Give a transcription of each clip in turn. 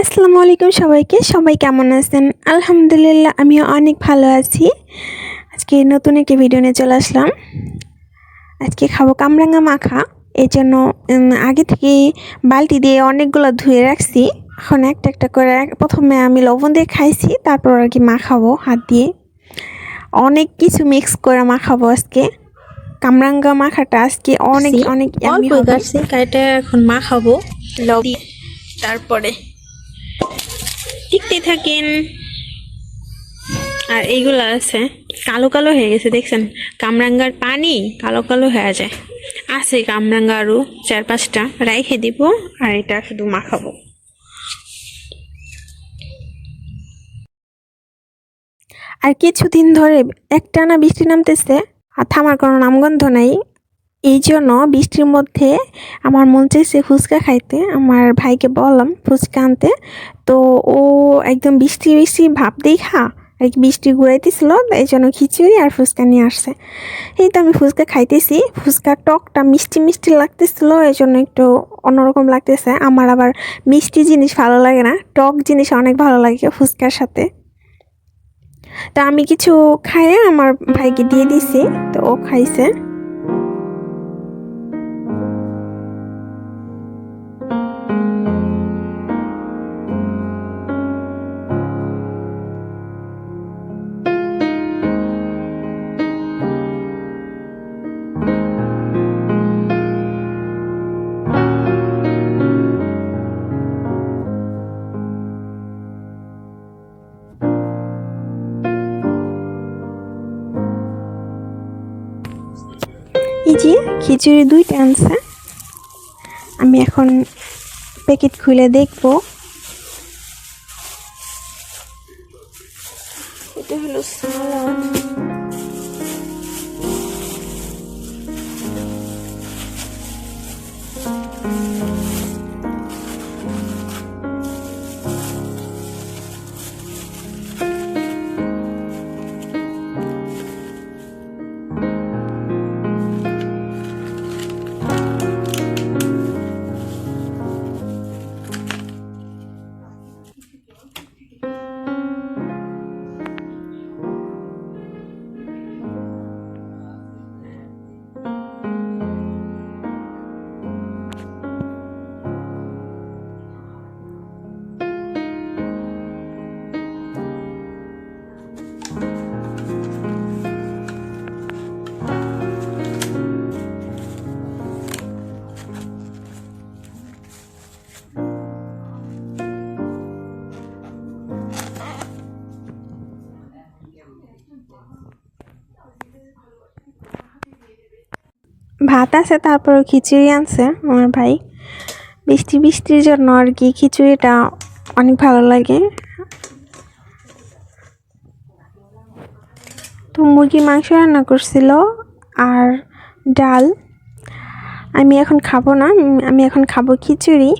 আসসালামু আলাইকুম সবাইকে। সবাই কেমন আছেন? আলহামদুলিল্লাহ আমিও অনেক ভালো আছি। আজকে নতুন একটি ভিডিও নিয়ে চলে আসলাম। আজকে খাব কামরাঙা মাখা। এই জন্য আগে থেকে বালতি দিয়ে অনেকগুলো ধুয়ে রাখছি। এখন একটা একটা করে প্রথমে আমি লবণ দিয়ে খাইছি তারপর আর কি মাখাবো হাত দিয়ে। অনেক কিছু মিক্স করে মাখাবো আজকে। কামরাঙ্গা মাখাটা আজকে অনেক অনেক অল্প হবে। কাইটা এখন মাখাবো। তারপরে। টিকতে থাকেন। আর এইগুলো আছে। কালো কালো হয়ে গেছে, দেখছেন? কামরাঙ্গার পানি কালো কালো হয়ে যায়। আছে কামরাঙ্গা আরও চার পাঁচটা। রাইখে দিব, আর এটা শুধু মাখাবো। আর কিছুদিন ধরে একটানা বৃষ্টি নামতেছে, আর থামার কোনো নামগন্ধ নাই। এই জন্য বৃষ্টির মধ্যে আমার মন চাইছে ফুচকা খাইতে। আমার ভাইকে বললাম ফুচকা আনতে। তো ও একদম বৃষ্টি বৃষ্টি ভাব দেখা আর কি বৃষ্টি ঘুরাইতেছিল এই জন্য খিচুড়ি আর ফুচকা নিয়ে আসছে। এই তো আমি ফুচকা খাইতেছি। ফুচকার টকটা মিষ্টি মিষ্টি লাগতেছিল এই জন্য একটু অন্যরকম লাগতেছে। আমার আবার মিষ্টি জিনিস ভালো লাগে না, টক জিনিস অনেক ভালো লাগে ফুচকার সাথে। তা আমি কিছু খাইয়ে আমার ভাইকে দিয়ে দিছি, তো ও খাইছে। এই খিচুড়ি দুইটা আনছে। আমি এখন প্যাকেট খুলে দেখব। এটা হলো সালাদ। ভাত আছে তারপর খিচুড়ি আনছে আমার ভাই। বৃষ্টি বৃষ্টির জন্য আর কি, খিচুড়িটা অনেক ভালো লাগে। তো মুরগি মাংস রান্না করছিল আর ডাল। আমি এখন খাব না আমি এখন খাব খিচুড়ি।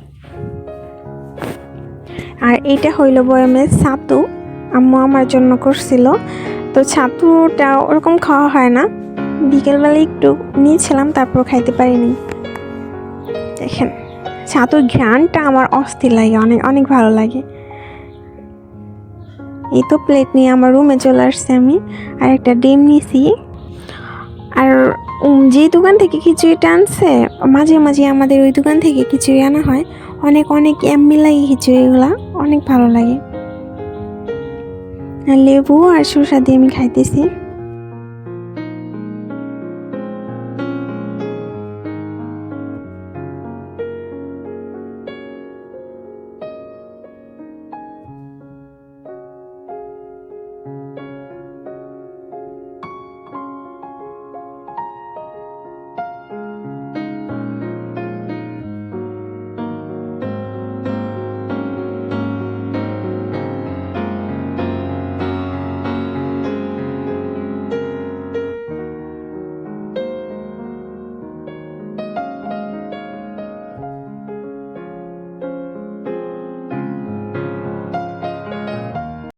আর এটা হইল বয়ামের ছাতু। আম্মু আমার জন্য করছিল। তো ছাতুটা ওরকম খাওয়া হয় না। বিকেলবেলা একটু নিয়েছিলাম, তারপর খাইতে পারিনি। দেখেন, ছাতুর ঘ্রাণটা আমার অস্থির লাগে, অনেক অনেক ভালো লাগে। এই তো প্লেট নিয়ে আমার রুমে চলে আসছে আমি, আর একটা ডিম নিয়েছি। আর যে দোকান থেকে খিচুড়িটা আনছে, মাঝে মাঝে আমাদের ওই দোকান থেকে খিচুড়ি আনা হয়। অনেক অনেক এমনি লাগে খিচুড়িগুলা, অনেক ভালো লাগে। লেবু আর শসা দিয়ে আমি খাইতেছি।